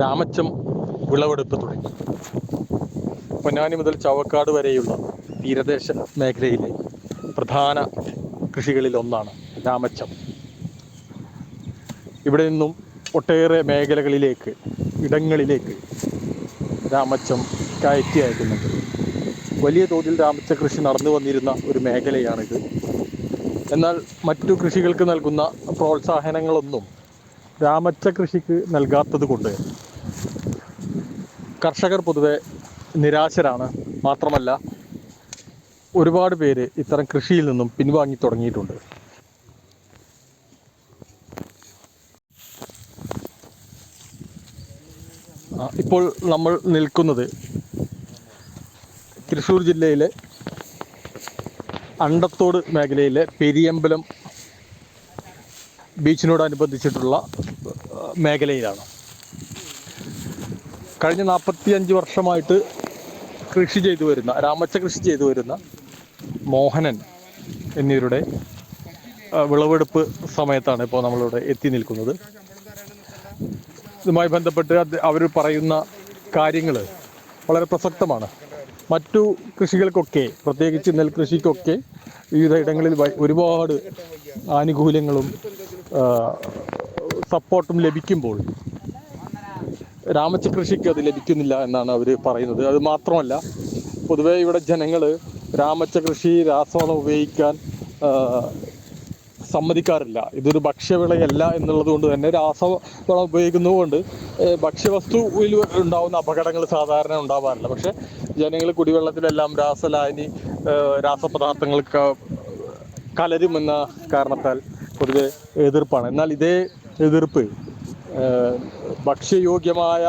രാമച്ചം വിളവെടുപ്പ് തുടങ്ങി. പൊന്നാനി മുതൽ ചവക്കാട് വരെയുള്ള തീരദേശ മേഖലയിലെ പ്രധാന കൃഷികളിൽ ഒന്നാണ് രാമച്ചം. ഇവിടെ നിന്നും ഒട്ടേറെ മേഖലകളിലേക്ക് ഇടങ്ങളിലേക്ക് രാമച്ചം കയറ്റി അയക്കുന്നുണ്ട്. വലിയ തോതിൽ രാമച്ച കൃഷി നടന്നു വന്നിരുന്ന ഒരു മേഖലയാണിത്. എന്നാൽ മറ്റു കൃഷികൾക്ക് നൽകുന്ന പ്രോത്സാഹനങ്ങളൊന്നും രാമച്ച കൃഷിക്ക് നൽകാത്തത് കൊണ്ട് കർഷകർ പൊതുവെ നിരാശരാണ്. മാത്രമല്ല ഒരുപാട് പേര് ഇത്തരം കൃഷിയിൽ നിന്നും പിൻവാങ്ങി തുടങ്ങിയിട്ടുണ്ട്. ഇപ്പോൾ നമ്മൾ നിൽക്കുന്നത് തൃശ്ശൂർ ജില്ലയിലെ അണ്ടത്തോട് മേഖലയിലെ പെരിയമ്പലം ബീച്ചിനോടനുബന്ധിച്ചിട്ടുള്ള മേഖലയിലാണ്. കഴിഞ്ഞ നാൽപ്പത്തിയഞ്ച് വർഷമായിട്ട് കൃഷി ചെയ്തു വരുന്ന രാമച്ച കൃഷി ചെയ്തു വരുന്ന മോഹനൻ എന്നിവരുടെ വിളവെടുപ്പ് സമയത്താണ് ഇപ്പോൾ നമ്മളിവിടെ എത്തി നിൽക്കുന്നത്. ഇതുമായി ബന്ധപ്പെട്ട് അവർ പറയുന്ന കാര്യങ്ങൾ വളരെ പ്രസക്തമാണ്. മറ്റു കൃഷികൾക്കൊക്കെ പ്രത്യേകിച്ച് നെൽകൃഷിക്കൊക്കെ വിവിധ ഇടങ്ങളിൽ ഒരുപാട് ആനുകൂല്യങ്ങളും സപ്പോർട്ടും ലഭിക്കുമ്പോൾ രാമച്ച കൃഷിക്ക് അത് ലഭിക്കുന്നില്ല എന്നാണ് അവർ പറയുന്നത്. അത് മാത്രമല്ല പൊതുവേ ഇവിടെ ജനങ്ങൾ രാമച്ച കൃഷി രാസവളം ഉപയോഗിക്കാൻ സമ്മതിക്കാറില്ല. ഇതൊരു ഭക്ഷ്യവിളയല്ല എന്നുള്ളത് കൊണ്ട് തന്നെ രാസവളം ഉപയോഗിക്കുന്നതുകൊണ്ട് ഭക്ഷ്യവസ്തുവിൽ ഉണ്ടാവുന്ന അപകടങ്ങൾ സാധാരണ ഉണ്ടാവാറില്ല. പക്ഷെ ജനങ്ങൾ കുടിവെള്ളത്തിലെല്ലാം രാസലായനി രാസപദാർത്ഥങ്ങൾ കലരുമെന്ന കാരണത്താൽ പൊതുവെ എതിർപ്പാണ്. എന്നാൽ ഇതേ എതിർപ്പ് ഭക്ഷ്യയോഗ്യമായ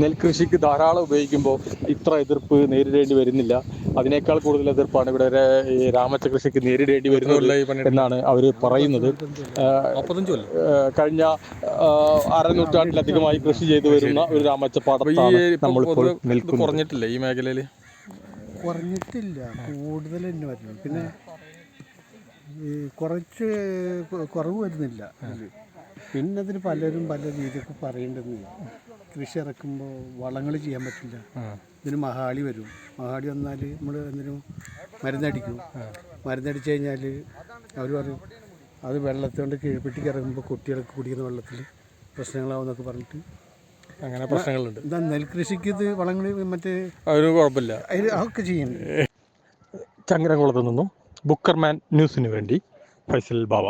നെൽകൃഷിക്ക് ധാരാളം ഉപയോഗിക്കുമ്പോൾ ഇത്ര എതിർപ്പ് നേരിടേണ്ടി വരുന്നില്ല. അതിനേക്കാൾ കൂടുതൽ എതിർപ്പാണ് ഇവിടെ ഈ രാമച്ച കൃഷിക്ക് നേരിടേണ്ടി വരുന്നത് എന്നാണ് അവർ പറയുന്നത്. കഴിഞ്ഞ അരനൂറ്റാണ്ടിലധികമായി കൃഷി ചെയ്തു വരുന്ന ഒരു രാമച്ച പാടത്താണ് നമ്മളിപ്പോൾ കുറഞ്ഞിട്ടില്ല ഈ മേഖലയിൽ കുറഞ്ഞിട്ടില്ല. കൂടുതൽ തന്നെ വരുന്നു. പിന്നെ ഈ കുറച്ച് കുറവ് വരുന്നില്ല. പിന്നെ അതിന് പലരും പല രീതിക്ക് പറയേണ്ടത് കൃഷി ഇറക്കുമ്പോൾ വളങ്ങൾ ചെയ്യാൻ പറ്റില്ല. ഇതിന് മഹാളി വരും. മഹാളി വന്നാൽ നമ്മൾ എന്തിനും മരുന്നടിക്കും. മരുന്നടിച്ച് കഴിഞ്ഞാൽ അവർ പറയും അത് വെള്ളത്തോണ്ട് കീഴ്പ്പെട്ടിക്ക് ഇറങ്ങുമ്പോൾ കുട്ടികൾക്ക് കുടിക്കുന്ന വെള്ളത്തിൽ പ്രശ്നങ്ങളാവുമെന്നൊക്കെ പറഞ്ഞിട്ട്. അങ്ങനെ പ്രശ്നങ്ങളുണ്ട്. എന്താ നെൽകൃഷിക്ക് ഇത് വളങ്ങൾ മറ്റേ അതിന് കുഴപ്പമില്ല. അതിന് അതൊക്കെ ചെയ്യുന്നുണ്ട് ചങ്ങരംകുളത്ത് നിന്നും ബുക്കർമാൻ ന്യൂസിന് വേണ്ടി ഫൈസൽ ബാവ.